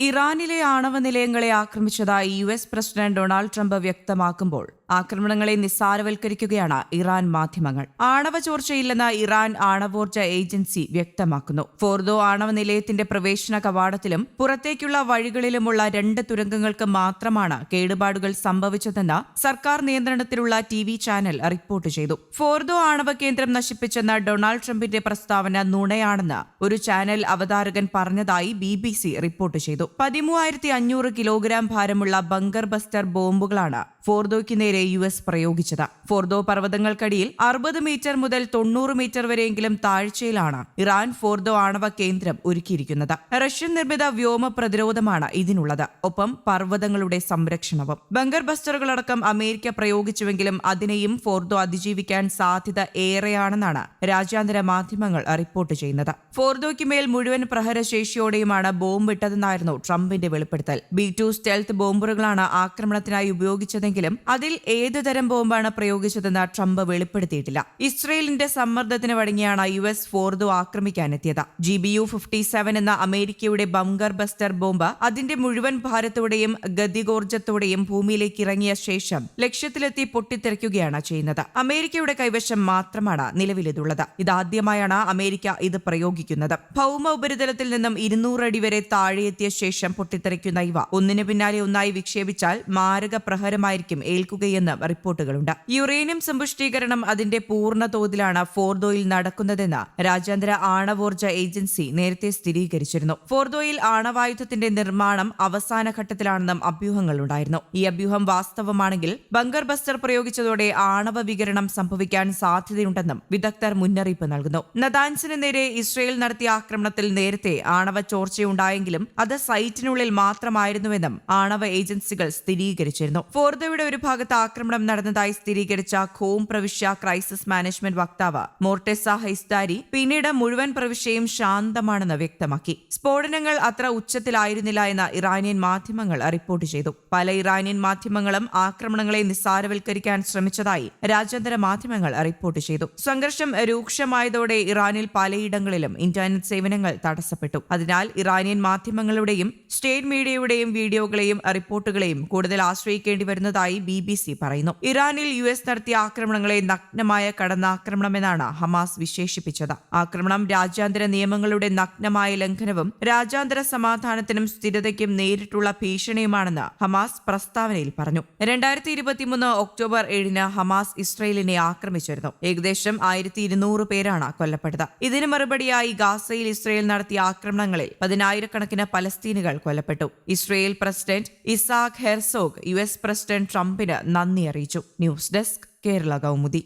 ഇറാനിലെ ആണവ നിലയങ്ങളെ ആക്രമിച്ചതായി U S president Donald Trump വ്യക്തമാക്കുമ്പോൾ ആക്രമണങ്ങളെ നിസ്സാരവൽക്കരിക്കുകയാണ് ഇറാൻ മാധ്യമങ്ങൾ. ആണവ ചോർച്ചയില്ലെന്ന് ഇറാൻ ആണവോർജ ഏജൻസി വ്യക്തമാക്കുന്നു. ഫോർദോ ആണവ നിലയത്തിന്റെ പ്രവേശന കവാടത്തിലും പുറത്തേക്കുള്ള വഴികളിലുമുള്ള രണ്ട് തുരങ്കങ്ങൾക്ക് മാത്രമാണ് കേടുപാടുകൾ സംഭവിച്ചതെന്ന് സർക്കാർ നിയന്ത്രണത്തിലുള്ള ടി വി ചാനൽ റിപ്പോർട്ട് ചെയ്തു. ഫോർദോ ആണവ കേന്ദ്രം നശിപ്പിച്ചെന്ന ഡൊണാൾഡ് ട്രംപിന്റെ പ്രസ്താവന നുണയാണെന്ന് ഒരു ചാനൽ അവതാരകൻ പറഞ്ഞതായി ബി ബി സി റിപ്പോർട്ട് ചെയ്തു. പതിമൂവായിരത്തി അഞ്ഞൂറ് കിലോഗ്രാം ഭാരമുള്ള ബങ്കർ ബസ്റ്റർ ബോംബുകളാണ് ഫോർദോയ്ക്ക് നേരെ യു എസ് പ്രയോഗിച്ചത്. ഫോർദോ പർവതങ്ങൾക്കടിയിൽ അറുപത് മീറ്റർ മുതൽ തൊണ്ണൂറ് മീറ്റർ വരെയെങ്കിലും താഴ്ചയിലാണ് ഇറാൻ ഫോർദോ ആണവ കേന്ദ്രം ഒരുക്കിയിരിക്കുന്നത്. റഷ്യൻ നിർമ്മിത വ്യോമ പ്രതിരോധമാണ് ഇതിനുള്ളത്. ഒപ്പം പർവതങ്ങളുടെ സംരക്ഷണവും. ബങ്കർ ബസ്റ്ററുകളടക്കം അമേരിക്ക പ്രയോഗിച്ചുവെങ്കിലും അതിനെയും ഫോർദോ അതിജീവിക്കാൻ സാധ്യത ഏറെയാണെന്നാണ് രാജ്യാന്തര മാധ്യമങ്ങൾ റിപ്പോർട്ട് ചെയ്യുന്നത്. ഫോർദോയ്ക്ക് മേൽ മുഴുവൻ പ്രഹരശേഷിയോടെയുമാണ് ബോംബ് ഇട്ടതെന്നായിരുന്നു ട്രംപിന്റെ വെളിപ്പെടുത്തൽ. ബി ടു സ്റ്റെൽത്ത് ബോംബറുകളാണ് ആക്രമണത്തിനായി ഉപയോഗിച്ചതെങ്കിലും അതിൽ ഏത് തരം ബോംബാണ് പ്രയോഗിച്ചതെന്ന് ട്രംപ് വെളിപ്പെടുത്തിയിട്ടില്ല. ഇസ്രയേലിന്റെ സമ്മർദ്ദത്തിന് വഴങ്ങിയാണ് U S Fordow ആക്രമിക്കാനെത്തിയത്. G B U fifty seven എന്ന അമേരിക്കയുടെ ബങ്കർ ബസ്റ്റർ ബോംബ് അതിന്റെ മുഴുവൻ ഭാരത്തോടെയും ഗതികോർജത്തോടെയും ഭൂമിയിലേക്ക് ഇറങ്ങിയ ശേഷം ലക്ഷ്യത്തിലെത്തി പൊട്ടിത്തെറിക്കുകയാണ് ചെയ്യുന്നത്. അമേരിക്കയുടെ കൈവശം മാത്രമാണ് നിലവിലിതുള്ളത്. ഇതാദ്യമായാണ് അമേരിക്ക ഇത് പ്രയോഗിക്കുന്നത്. ഭൗമ ഉപരിതലത്തിൽ നിന്നും ഇരുന്നൂറ് അടി വരെ താഴെയെത്തിയ ശേഷം പൊട്ടിത്തെറിക്കുന്ന ഇവ. ഒന്നിനു പിന്നാലെ ഒന്നായി വിക്ഷേപിച്ചാൽ മാരക പ്രഹരമായിരിക്കും ഏൽക്കുകയെന്ന് റിപ്പോർട്ടുകളുണ്ട്. യുറേനിയം സമ്പുഷ്ടീകരണം അതിന്റെ പൂർണ തോതിലാണ് ഫോർദോയിൽ നടക്കുന്നതെന്ന് രാജ്യാന്തര ആണവോർജ ഏജൻസി നേരത്തെ സ്ഥിരീകരിച്ചിരുന്നു. ഫോർദോയിൽ ആണവായുധത്തിന്റെ നിർമ്മാണം അവസാന ഘട്ടത്തിലാണെന്നും അഭ്യൂഹങ്ങളുണ്ടായിരുന്നു ഈ അഭ്യൂഹം വാസ്തവമാണെങ്കിൽ ബങ്കർ ബസ്റ്റർ പ്രയോഗിച്ചതോടെ ആണവ വികരണം സംഭവിക്കാൻ സാധ്യതയുണ്ടെന്നും വിദഗ്ധർ മുന്നറിയിപ്പ് നൽകുന്നു. നദാൻസിന് നേരെ ഇസ്രയേൽ നടത്തിയ ആക്രമണത്തിൽ നേരത്തെ ആണവ ചോർച്ചയുണ്ടായെങ്കിലും അത് സൈറ്റിനുള്ളിൽ മാത്രമായിരുന്നുവെന്നും ആണവ ഏജൻസികൾ സ്ഥിരീകരിച്ചിരുന്നു. ഫോർദോയുടെ ഒരു ഭാഗത്ത് ആക്രമണം നടന്നതായി സ്ഥിരീകരിച്ച ഖോം പ്രവിശ്യ ക്രൈസിസ് മാനേജ്മെന്റ് വക്താവ് മോർട്ടെസ ഹൈസ്താരി പിന്നീട് മുഴുവൻ പ്രവിശ്യയും ശാന്തമാണെന്ന് വ്യക്തമാക്കി. സ്ഫോടനങ്ങൾ അത്ര ഉച്ചത്തിലായിരുന്നില്ല എന്ന് ഇറാനിയൻ മാധ്യമങ്ങൾ റിപ്പോർട്ട് ചെയ്തു. പല ഇറാനിയൻ മാധ്യമങ്ങളും ആക്രമണങ്ങളെ നിസ്സാരവൽക്കരിക്കാൻ ശ്രമിച്ചതായി രാജ്യാന്തര മാധ്യമങ്ങൾ റിപ്പോർട്ട് ചെയ്തു. സംഘർഷം രൂക്ഷമായതോടെ ഇറാനിൽ പലയിടങ്ങളിലും ഇന്റർനെറ്റ് സേവനങ്ങൾ തടസ്സപ്പെട്ടു. അതിനാൽ ഇറാനിയൻ മാധ്യമങ്ങളുടെയും സ്റ്റേറ്റ് മീഡിയയുടെയും വീഡിയോകളെയും റിപ്പോർട്ടുകളെയും കൂടുതൽ ആശ്രയിക്കേണ്ടി വരുന്നതായി ബി ബി സി പറയുന്നു. ഇറാനിൽ യു എസ് നടത്തിയ ആക്രമണങ്ങളെ നഗ്നമായ കടന്നാക്രമണമെന്നാണ് ഹമാസ് വിശേഷിപ്പിച്ചത്. ആക്രമണം രാജ്യാന്തര നിയമങ്ങളുടെ നഗ്നമായ ലംഘനവും രാജ്യാന്തര സമാധാനത്തിനും സ്ഥിരതയ്ക്കും നേരിട്ടുള്ള ഭീഷണിയുമാണെന്ന് ഹമാസ് പ്രസ്താവനയിൽ പറഞ്ഞു. രണ്ടായിരത്തി ഇരുപത്തിമൂന്ന് ഒക്ടോബർ ഏഴിന് ഹമാസ് ഇസ്രയേലിനെ ആക്രമിച്ചിരുന്നു. ഏകദേശം ആയിരത്തി ഇരുന്നൂറ് പേരാണ് കൊല്ലപ്പെട്ടത്. ഇതിന് മറുപടിയായി ഗാസയിൽ ഇസ്രയേൽ നടത്തിയ ആക്രമണങ്ങളിൽ പതിനായിരക്കണക്കിന് പലസ്തീനുകൾ കൊല്ലപ്പെട്ടു. Israel president Isaac Herzog U S president ട്രംപിന് നന്ദി അറിയിച്ചു. News desk Kerala Kaumudi.